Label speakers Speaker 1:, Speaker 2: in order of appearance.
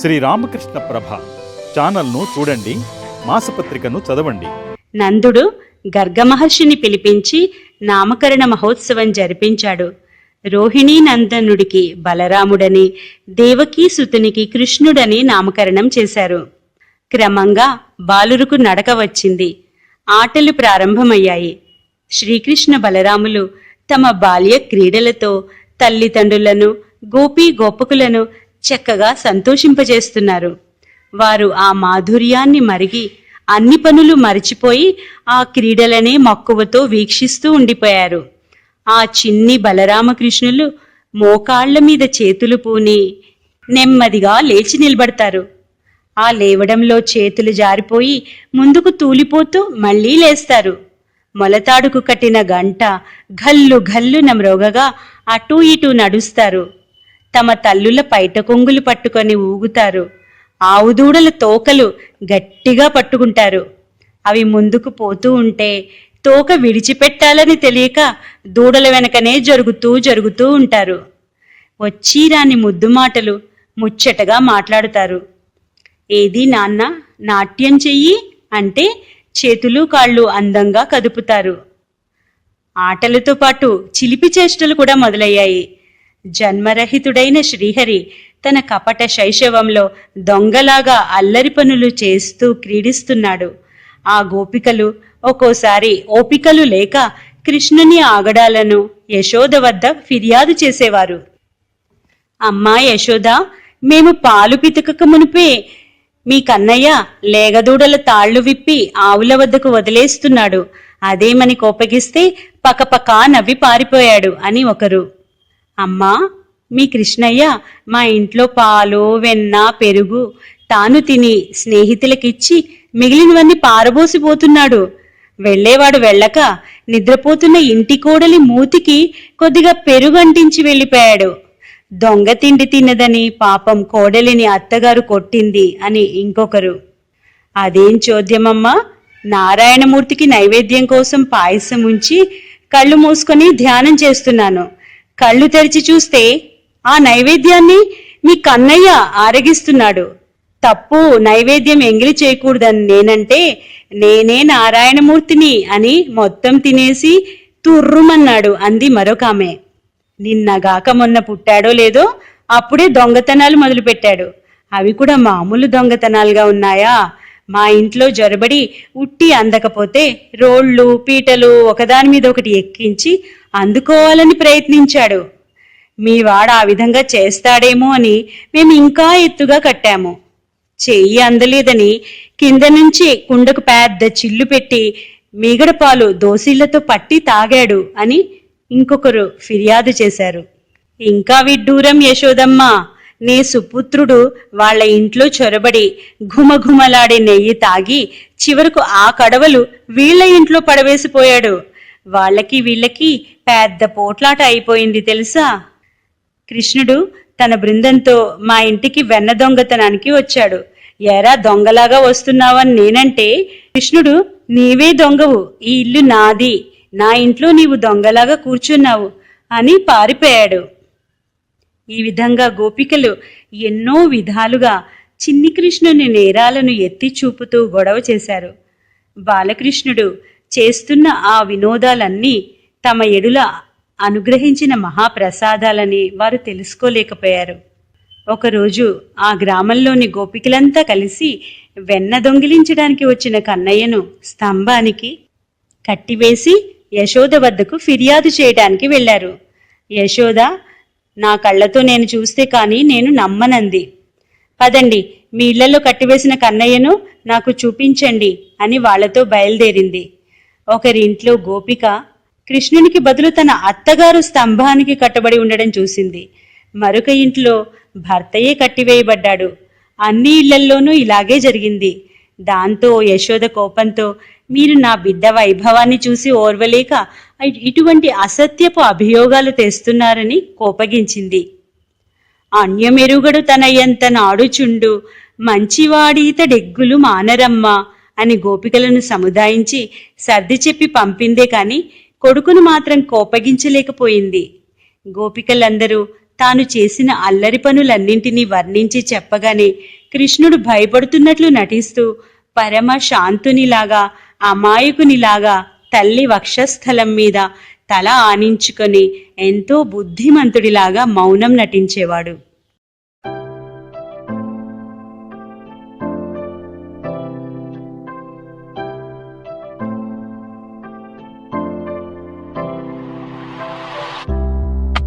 Speaker 1: శ్రీ రామకృష్ణ ప్రభ ఛానల్ను చూడండి మాసపత్రికను చదవండి.
Speaker 2: నందుడు గర్గమహర్షిని పిలిపించి నామకరణ మహోత్సవం జరిపించాడు. రోహిణీ నందనుడికి బలరాముడని దేవకీ సుతునికి కృష్ణుడని నామకరణం చేశారు. క్రమంగా బాలురుకు నడక వచ్చింది. ఆటలు ప్రారంభమయ్యాయి. శ్రీకృష్ణ బలరాములు తమ బాల్య క్రీడలతో తల్లిదండ్రులను గోపీ గోపకులను చక్కగా సంతోషింపజేస్తున్నారు. వారు ఆ మాధుర్యాన్ని మరిగి అన్ని పనులు మరిచిపోయి ఆ క్రీడలనే మక్కువతో వీక్షిస్తూ ఉండిపోయారు. ఆ చిన్ని బలరామకృష్ణులు మోకాళ్ళ మీద చేతులు పూని నెమ్మదిగా లేచి నిలబడతారు. ఆ లేవడంలో చేతులు జారిపోయి ముందుకు తూలిపోతూ మళ్ళీ లేస్తారు. మొలతాడుకు కట్టిన గంట ఘల్లు ఘల్లున మ్రోగగా అటూ ఇటూ నడుస్తారు. తమ తల్లుల పైట కొంగులు పట్టుకొని ఊగుతారు. ఆవుదూడల తోకలు గట్టిగా పట్టుకుంటారు. అవి ముందుకు పోతూ ఉంటే తోక విడిచిపెట్టాలని తెలియక దూడల వెనకనే జరుగుతూ జరుగుతూ ఉంటారు. వచ్చి రాని ముద్దు మాటలు ముచ్చటగా మాట్లాడుతారు. ఏది నాన్న నాట్యం చెయ్యి అంటే చేతులు కాళ్ళు అందంగా కదుపుతారు. ఆటలతో పాటు చిలిపి చేష్టలు కూడా మొదలయ్యాయి. జన్మరహితుడైన శ్రీహరి తన కపట శైశవంలో దొంగలాగా అల్లరి పనులు చేస్తూ క్రీడిస్తున్నాడు. ఆ గోపికలు ఒక్కోసారి ఓపికలు లేక కృష్ణుని ఆగడాలను యశోద వద్ద ఫిర్యాదు చేసేవారు. అమ్మా యశోద మేము పాలు పితకక మునిపే మీ కన్నయ్య లేగదూడల తాళ్ళు విప్పి ఆవుల వద్దకు వదిలేస్తున్నాడు. అదేమని కోపగిస్తే పకపకా నవ్వి పారిపోయాడు అని ఒకరు. అమ్మా మీ కృష్ణయ్య మా ఇంట్లో పాలు వెన్న పెరుగు తాను తిని స్నేహితులకిచ్చి మిగిలినవన్నీ పారబోసిపోతున్నాడు. వెళ్ళేవాడు వెళ్ళక నిద్రపోతున్న ఇంటి కోడలి మూతికి కొద్దిగా పెరుగు అంటించి వెళ్ళిపోయాడు. దొంగ తిండి తిన్నదని పాపం కోడలిని అత్తగారు కొట్టింది అని ఇంకొకరు. అదేం చోద్యమమ్మా నారాయణమూర్తికి నైవేద్యం కోసం పాయసం ఉంచి కళ్ళు మూసుకొని ధ్యానం చేస్తున్నాను. కళ్ళు తెరిచి చూస్తే ఆ నైవేద్యాన్ని మీ కన్నయ్య ఆరగిస్తున్నాడు. తప్పు నైవేద్యం ఎంగిలి చేయకూడదని నేనంటే నేనే నారాయణమూర్తిని అని మొత్తం తినేసి తుర్రుమన్నాడు అంది మరొక ఆమె నిన్నగాక మొన్న పుట్టాడో లేదో అప్పుడే దొంగతనాలు మొదలుపెట్టాడు. అవి కూడా మామూలు దొంగతనాలుగా ఉన్నాయా? మా ఇంట్లో జొరబడి ఉట్టి అందకపోతే రోళ్ళు పీటలు ఒకదాని మీద ఒకటి ఎక్కించి అందుకోవాలని ప్రయత్నించాడు. మీ వాడు ఆ విధంగా చేస్తాడేమో అని మేము ఇంకా ఎత్తుగా కట్టాము. చెయ్యి అందలేదని కింద నుంచి కుండకు పెద్ద చిల్లు పెట్టి మీగడపాలు దోసిళ్ళతో పట్టి తాగాడు అని ఇంకొకరు ఫిర్యాదు చేశారు. ఇంకా విడ్డూరం యశోదమ్మ! నీ సుపుత్రుడు వాళ్ళ ఇంట్లో చొరబడి ఘుమఘుమలాడే నెయ్యి తాగి చివరకు ఆ కడవలు వీళ్ళ ఇంట్లో పడవేసిపోయాడు. వాళ్ళకి వీళ్ళకి పెద్ద పోట్లాట అయిపోయింది తెలుసా? కృష్ణుడు తన బృందంతో మా ఇంటికి వెన్న దొంగతనానికి వచ్చాడు. ఎరా దొంగలాగా వస్తున్నావని నేనంటే కృష్ణుడు నీవే దొంగవు ఈ ఇల్లు నాది. నా ఇంట్లో నీవు దొంగలాగా కూర్చున్నావు అని పారిపోయాడు. ఈ విధంగా గోపికలు ఎన్నో విధాలుగా చిన్ని కృష్ణుని నేరాలను ఎత్తి చూపుతూ గొడవ చేశారు. బాలకృష్ణుడు చేస్తున్న ఆ వినోదాలన్నీ తమ ఎడుల అనుగ్రహించిన మహాప్రసాదాలని వారు తెలుసుకోలేకపోయారు. ఒకరోజు ఆ గ్రామంలోని గోపికలంతా కలిసి వెన్న దొంగిలించడానికి వచ్చిన కన్నయ్యను స్తంభానికి కట్టివేసి యశోద వద్దకు ఫిర్యాదు చేయడానికి వెళ్ళారు యశోద నా కళ్ళతో నేను చూస్తే కాని నేను నమ్మనంది. పదండి మీ ఇళ్ళలో కట్టివేసిన కన్నయ్యను నాకు చూపించండి అని వాళ్ళతో బయలుదేరింది. ఒకరింట్లో గోపిక కృష్ణునికి బదులు తన అత్తగారు స్తంభానికి కట్టబడి ఉండడం చూసింది. మరొక ఇంట్లో భర్తయే కట్టివేయబడ్డాడు. అన్ని ఇళ్ళల్లోనూ ఇలాగే జరిగింది. దాంతో యశోద కోపంతో మీరు నా బిడ్డ వైభవాన్ని చూసి ఓర్వలేక ఇటువంటి అసత్యపు అభియోగాలు తెస్తున్నారని కోపగించింది. అన్యమెరుగడు తన నాడుచుండు మంచివాడీతడెగ్గులు మానరమ్మ అని గోపికలను సముదాయించి సర్ది చెప్పి పంపిందే కాని కొడుకును మాత్రం కోపగించలేకపోయింది. గోపికలందరూ తాను చేసిన అల్లరి పనులన్నింటినీ వర్ణించి చెప్పగానే కృష్ణుడు భయపడుతున్నట్లు నటిస్తూ పరమ శాంతునిలాగా అమాయకునిలాగా తల్లి వక్షస్థలం మీద తల ఆనించుకొని ఎంతో బుద్ధిమంతుడిలాగా మౌనం నటించేవాడు.